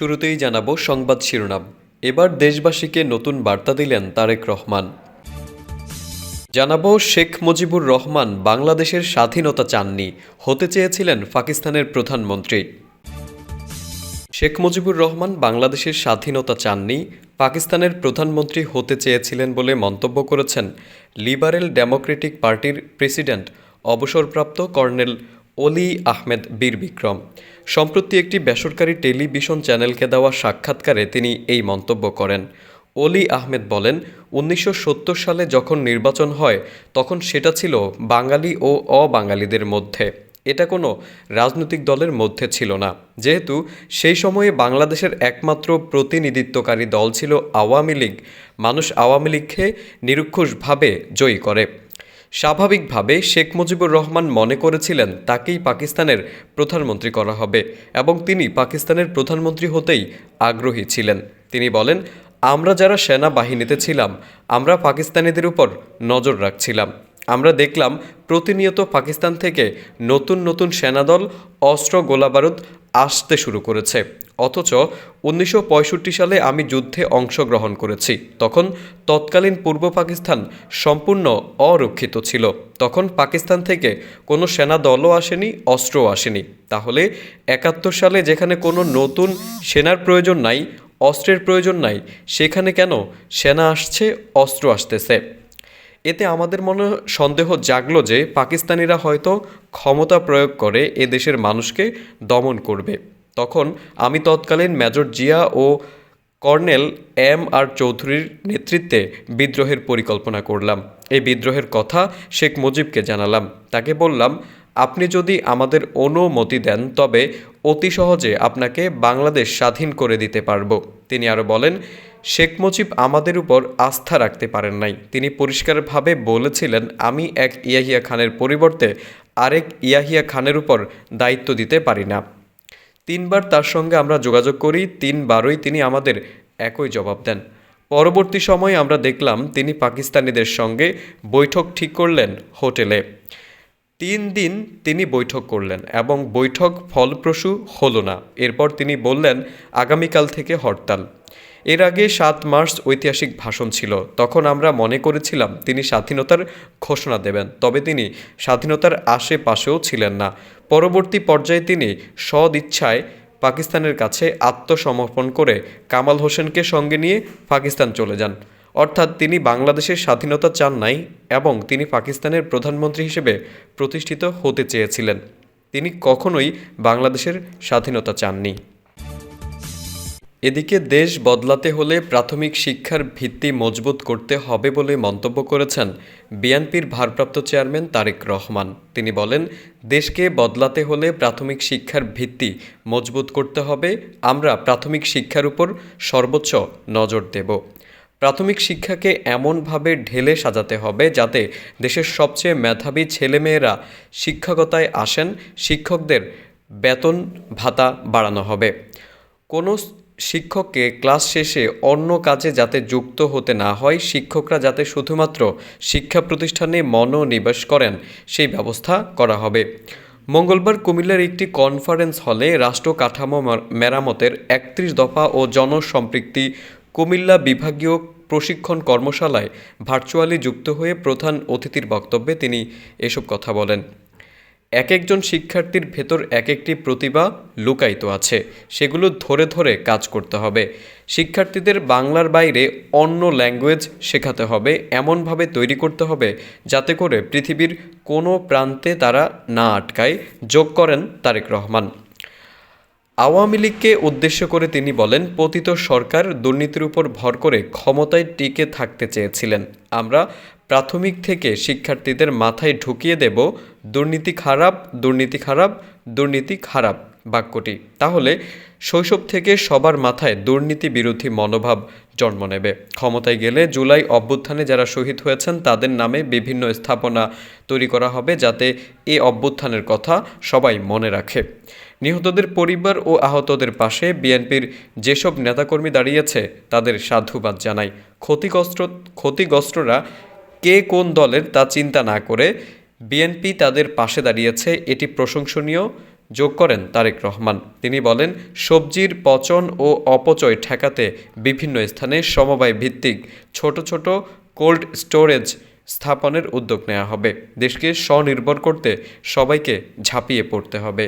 শুরুতেই জানাব সংবাদ শিরোনাম। এবার দেশবাসীকে নতুন বার্তা দিলেন তারেক রহমান। জানাব শেখ মুজিবুর রহমান বাংলাদেশের স্বাধীনতা চাননি, হতে চেয়েছিলেন পাকিস্তানের প্রধানমন্ত্রী। শেখ মুজিবুর রহমান বাংলাদেশের স্বাধীনতা চাননি, পাকিস্তানের প্রধানমন্ত্রী হতে চেয়েছিলেন বলে মন্তব্য করেছেন লিবারেল ডেমোক্রেটিক পার্টির প্রেসিডেন্ট, অবসরপ্রাপ্ত কর্নেল অলি আহমেদ বীর বিক্রম। সম্প্রতি একটি বেসরকারি টেলিভিশন চ্যানেলকে দেওয়া সাক্ষাৎকারে তিনি এই মন্তব্য করেন। অলি আহমেদ বলেন, উনিশশো সত্তর সালে যখন নির্বাচন হয়, তখন সেটা ছিল বাঙালি ও অবাঙালিদের মধ্যে। এটা কোনো রাজনৈতিক দলের মধ্যে ছিল না। যেহেতু সেই সময়ে বাংলাদেশের একমাত্র প্রতিনিধিত্বকারী দল ছিল আওয়ামী লীগ। মানুষ আওয়ামী লীগকে নিরুক্ষসভাবে জয়ী করে। স্বাভাবিকভাবে শেখ মুজিবুর রহমান মনে করেছিলেন তাকেই পাকিস্তানের প্রধানমন্ত্রী করা হবে এবং তিনি পাকিস্তানের প্রধানমন্ত্রী হতেই আগ্রহী ছিলেন। তিনি বলেন, আমরা যারা সেনাবাহিনীতে ছিলাম, আমরা পাকিস্তানিদের উপর নজর রাখছিলাম। আমরা দেখলাম প্রতিনিয়ত পাকিস্তান থেকে নতুন নতুন সেনাদল, অস্ত্র, গোলাবারুদ আসতে শুরু করেছে। অথচ উনিশশো পঁয়ষট্টি সালে আমি যুদ্ধে অংশগ্রহণ করেছি। তখন তৎকালীন পূর্ব পাকিস্তান সম্পূর্ণ অরক্ষিত ছিল। তখন পাকিস্তান থেকে কোনো সেনা দলও আসেনি, অস্ত্রও আসেনি। তাহলে একাত্তর সালে যেখানে কোনো নতুন সেনার প্রয়োজন নাই, অস্ত্রের প্রয়োজন নাই, সেখানে কেন সেনা আসছে, অস্ত্র আসতেছে? এতে আমাদের মনে সন্দেহ জাগলো যে পাকিস্তানিরা হয়তো ক্ষমতা প্রয়োগ করে এ দেশের মানুষকে দমন করবে। তখন আমি তৎকালীন মেজর জিয়া ও কর্নেল এম আর চৌধুরীর নেতৃত্বে বিদ্রোহের পরিকল্পনা করলাম। এই বিদ্রোহের কথা শেখ মুজিবকে জানালাম। তাকে বললাম, আপনি যদি আমাদের অনুমতি দেন, তবে অতি সহজে আপনাকে বাংলাদেশ স্বাধীন করে দিতে পারব। তিনি আরও বলেন, শেখ মুজিব আমাদের উপর আস্থা রাখতে পারেন নাই। তিনি পরিষ্কারভাবে বলেছিলেন, আমি এক ইয়াহিয়া খানের পরিবর্তে আরেক ইয়াহিয়া খানের উপর দায়িত্ব দিতে পারি না। তিনবার তার সঙ্গে আমরা যোগাযোগ করি, তিনবারই তিনি আমাদের একই জবাব দেন। পরবর্তী সময়ে আমরা দেখলাম তিনি পাকিস্তানিদের সঙ্গে বৈঠক ঠিক করলেন হোটেলে। তিন দিন তিনি বৈঠক করলেন এবং বৈঠক ফলপ্রসূ হলো না। এরপর তিনি বললেন, আগামীকাল থেকে হরতাল। এর আগে সাত মার্চ ঐতিহাসিক ভাষণ ছিল। তখন আমরা মনে করেছিলাম তিনি স্বাধীনতার ঘোষণা দেবেন, তবে তিনি স্বাধীনতার আশেপাশেও ছিলেন না। পরবর্তী পর্যায়ে তিনি সদিচ্ছায় পাকিস্তানের কাছে আত্মসমর্পণ করে কামাল হোসেনকে সঙ্গে নিয়ে পাকিস্তান চলে যান। অর্থাৎ তিনি বাংলাদেশের স্বাধীনতা চান নাই এবং তিনি পাকিস্তানের প্রধানমন্ত্রী হিসেবে প্রতিষ্ঠিত হতে চেয়েছিলেন। তিনি কখনোই বাংলাদেশের স্বাধীনতা চাননি। এদিকে দেশ বদলাতে হলে প্রাথমিক শিক্ষার ভিত্তি মজবুত করতে হবে বলে মন্তব্য করেছেন বিএনপির ভারপ্রাপ্ত চেয়ারম্যান তারেক রহমান। তিনি বলেন, দেশকে বদলাতে হলে প্রাথমিক শিক্ষার ভিত্তি মজবুত করতে হবে। আমরা প্রাথমিক শিক্ষার উপর সর্বোচ্চ নজর দেব। প্রাথমিক শিক্ষাকে এমনভাবে ঢেলে সাজাতে হবে যাতে দেশের সবচেয়ে মেধাবী ছেলেমেয়েরা শিক্ষকতায় আসেন, শিক্ষকদের বেতন ভাতা বাড়ানো হবে। কোনো শিক্ষককে ক্লাস শেষে অন্য কাজে যাতে যুক্ত হতে না হয়, শিক্ষকরা যাতে শুধুমাত্র শিক্ষা প্রতিষ্ঠানে মনোনিবেশ করেন, সেই ব্যবস্থা করা হবে। মঙ্গলবার কুমিল্লার একটি কনফারেন্স হলে রাষ্ট্র কাঠামো মেরামতের একত্রিশ দফা ও জনসম্পৃক্তি কুমিল্লা বিভাগীয় প্রশিক্ষণ কর্মশালায় ভার্চুয়ালি যুক্ত হয়ে প্রধান অতিথির বক্তব্যে তিনি এসব কথা বলেন। এক একজন শিক্ষার্থীর ভেতর এক একটি প্রতিভা লুকায়িত আছে। সেগুলো ধরে ধরে কাজ করতে হবে। শিক্ষার্থীদের বাংলার বাইরে অন্য ল্যাঙ্গুয়েজ শেখাতে হবে, এমনভাবে তৈরি করতে হবে যাতে করে পৃথিবীর কোনো প্রান্তে তারা না আটকায়। যোগ করেন তারেক রহমান। আওয়ামী লীগকে উদ্দেশ্য করে তিনি বলেন, পতিত সরকার দুর্নীতির উপর ভর করে ক্ষমতায় টিকে থাকতে চেয়েছিলেন। আমরা প্রাথমিক থেকে শিক্ষার্থীদের মাথায় ঢুকিয়ে দেব, দুর্নীতি খারাপ দুর্নীতি খারাপ দুর্নীতি খারাপ বাক্যটি। তাহলে শৈশব থেকে সবার মাথায় দুর্নীতি বিরোধী মনোভাব জন্ম নেবে। ক্ষমতায় গেলে জুলাই অভ্যুত্থানে যারা শহীদ হয়েছেন, তাদের নামে বিভিন্ন স্থাপনা তৈরি করা হবে যাতে এ অভ্যুত্থানের কথা সবাই মনে রাখে। নিহতদের পরিবার ও আহতদের পাশে বিএনপির যেসব নেতাকর্মী দাঁড়িয়েছে, তাদের সাধুবাদ জানাই। ক্ষতিগ্রস্ত ক্ষতিগ্রস্তরা কে কোন দলের তা চিন্তা না করে বিএনপি তাদের পাশে দাঁড়িয়েছে, এটি প্রশংসনীয়। যোগ করেন তারেক রহমান। তিনি বলেন, সবজির পচন ও অপচয় ঠেকাতে বিভিন্ন স্থানে সমবায় ভিত্তিক ছোট ছোট কোল্ড স্টোরেজ স্থাপনের উদ্যোগ নেওয়া হবে। দেশকে স্বনির্ভর করতে সবাইকে ঝাঁপিয়ে পড়তে হবে।